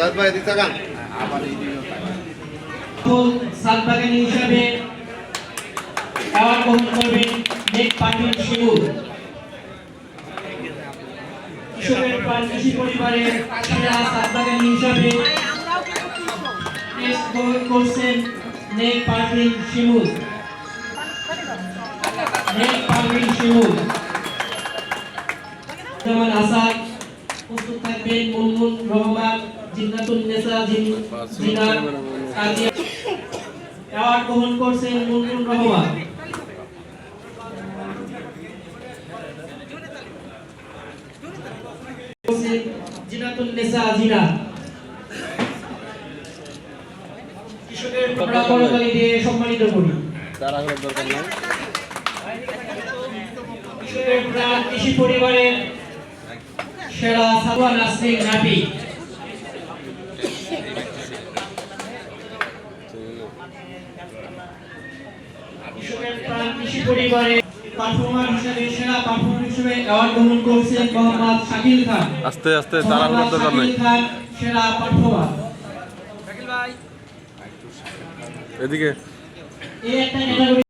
ভাই এদিক তাকান সালবাগানি হিসাবে অ্যাওয়ার্ড গ্রহণ করবেন নেক পাটিল কৃষকের প্রাণ কৃষি পরিবারের সেরা সালবাগানি হিসাবে টেস্ট করছেন নেক পাটিল শিমুল নেক পাটিল শিমুল জামান আসাদ প্রস্তুত থাকবেন মুনমুন রহমান জিন্নাতুন নেসা জিন কাজিয়া অ্যাওয়ার্ড গ্রহণ করছেন মুনমুন রহমান। জিনাতুন নেসা জিনা সম্মানিত করি। কৃষি পরিবারের সেরা নাবি কৃষকের প্রাণ কৃষি পরিবারে পারফর্মার হিসেবে সেরা পারফর্মার হিসেবে অ্যাওয়ার্ড গ্রহণ করছেন মোহাম্মদ শাকিল খান। আস্তে আস্তে তারা দরকার নাই। খান সেরা পারফর্মার। এদিকে। এই একটা ক্যাটাগরি